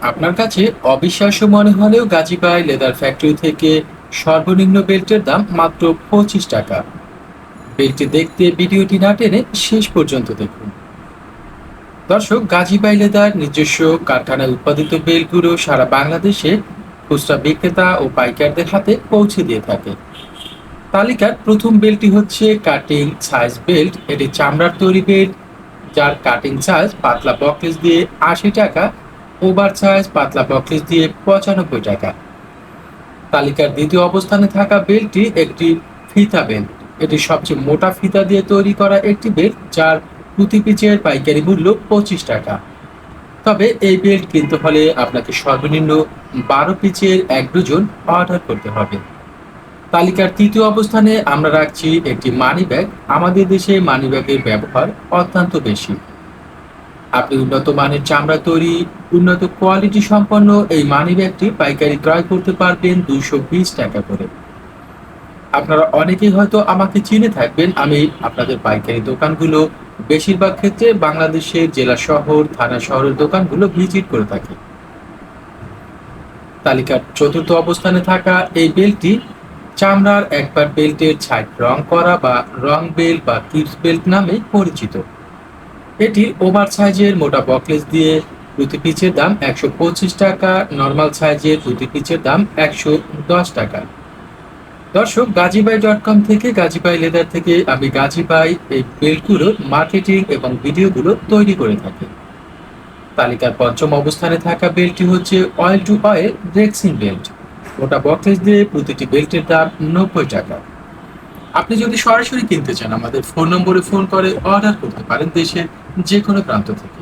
আপনার কাছে অবিশ্বাস্য মনে হলেও গাজীবাই লেদার ফ্যাক্টরি থেকে সর্বনিম্ন বেল্টের দাম মাত্র পঁচিশ টাকা। বেল্টটি দেখতে ভিডিওটি না টেনে শেষ পর্যন্ত দেখুন। দর্শক, গাজীবাই লেদার নিজস্ব কারখানায় উৎপাদিত বেল্টগুলো সারা বাংলাদেশে খুচরা বিক্রেতা ও পাইকারদের হাতে পৌঁছে দিয়ে থাকে। তালিকার প্রথম বেল্টটি হচ্ছে কাটিং সাইজ বেল্ট। এটি চামড়ার তৈরি বেল্ট, যার কাটিং সাইজ পাতলা বকলেস দিয়ে আশি টাকা ওভার সাইজ পাতলা বকলেস দিয়ে পঁচানব্বই টাকা। তালিকার দ্বিতীয় অবস্থানে থাকা বেল্টটি একটি ফিতা বেল্ট এটি সবচেয়ে মোটা ফিতা দিয়ে তৈরি করা একটি বেল্ট যার প্রতি পিচের পাইকারি মূল্য পঁচিশ টাকা। তবে এই বেল্ট কিনতে হলে আপনাকে সর্বনিম্ন বারো পিচের এক ডজন অর্ডার করতে হবে। তালিকার তৃতীয় অবস্থানে আমরা রাখছি একটি মানি ব্যাগ আমাদের দেশে মানি ব্যাগের ব্যবহার অত্যন্ত বেশি। আপনি উন্নত মানের চামড়া তৈরি, উন্নত কোয়ালিটি সম্পন্ন এই মানি ব্যাগটি পাইকারি ক্রয় করতে পারবেন দুইশো বিশ টাকা করে। আপনারা অনেকেই হয়তো আমাকে চিনে থাকবেন, আমি আপনাদের পাইকারি দোকানগুলো বেশিরভাগ ক্ষেত্রে বাংলাদেশের জেলা শহর, থানা শহরের দোকানগুলো ভিজিট করে থাকি। তালিকার চতুর্থ অবস্থানে থাকা এই বেল্টটি চামড়ার একবার বেল্টের ছাইট রং করা বা রং বেল্ট বা কিপস বেল্ট নামে পরিচিত। এটি ওভার সাইজের মোটা বকলেস দিয়ে প্রতি পিচের দাম একশো পঁচিশ টাকা, নর্মাল সাইজের প্রতি পিচের দাম একশো দশ টাকা। দর্শক, গাজীবাই ডট কম থেকে গাজীবাই লেদার থেকে আমি গাজীবাই এই বেল্টগুলোর মার্কেটিং এবং ভিডিওগুলো তৈরি করে থাকি। তালিকার পঞ্চম অবস্থানে থাকা বেল্টটি হচ্ছে oil to oil rexine belt. ওটা বক্সেস দিয়ে প্রতিটি বেল্টের দাম নব্বই টাকা। আপনি যদি সরাসরি কিনতে চান, আমাদের ফোন নম্বরে ফোন করে অর্ডার করতে পারেন দেশের যে কোনো প্রান্ত থেকে।